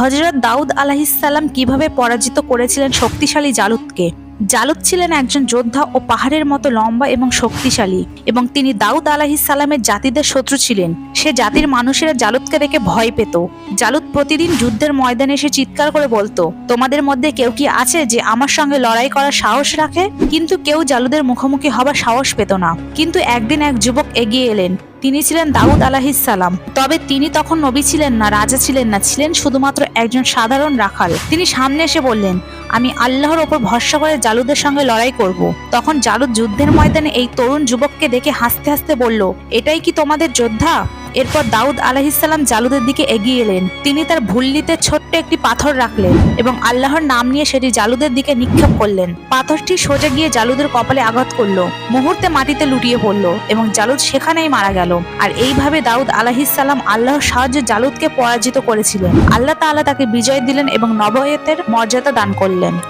হজরত দাউদ আলাহিসাল্লাম কীভাবে পরাজিত করেছিলেন শক্তিশালী জালুদকে? জালুদ ছিলেন একজন যোদ্ধা ও পাহাড়ের মতো লম্বা এবং শক্তিশালী এবং তিনি দাউদ আলাহিসাল্লামের জাতিদের শত্রু ছিলেন। সে জাতির মানুষেরা জালুদকে দেখে ভয় পেত। জালুদ প্রতিদিন যুদ্ধের ময়দানে এসে চিৎকার করে বলতো, তোমাদের মধ্যে কেউ কি আছে যে আমার সঙ্গে লড়াই করার সাহস রাখে? কিন্তু কেউ জালুদের মুখোমুখি হবার সাহস পেত না। কিন্তু একদিন এক যুবক এগিয়ে এলেন। তিনি ছিলেন দাউদ সালাম। তবে তিনি তখন নবী ছিলেন না, রাজা ছিলেন না, ছিলেন শুধুমাত্র একজন সাধারণ রাখাল। তিনি সামনে এসে বললেন, আমি আল্লাহর ওপর ভরসা করে জালুদের সঙ্গে লড়াই করব। তখন জালুদ যুদ্ধের ময়দানে এই তরুণ যুবককে দেখে হাসতে হাসতে বলল, এটাই কি তোমাদের যোদ্ধা? এরপর দাউদ আলাহিসাল্লাম জালুদের দিকে এগিয়ে এলেন। তিনি তার ভুল্লিতে ছোট্ট একটি পাথর রাখলেন এবং আল্লাহর নাম নিয়ে সেটি জালুদের দিকে নিক্ষেপ করলেন। পাথরটি সোজা গিয়ে জালুদের কপালে আঘাত করল, মুহূর্তে মাটিতে লুটিয়ে পড়ল এবং জালুদ সেখানেই মারা গেল। আর এইভাবে দাউদ আলাহিসাল্লাম আল্লাহর সাহায্যে জালুদকে পরাজিত করেছিলেন। আল্লাহ তাআলা তাকে বিজয় দিলেন এবং নবয়তের মর্যাদা দান করলেন।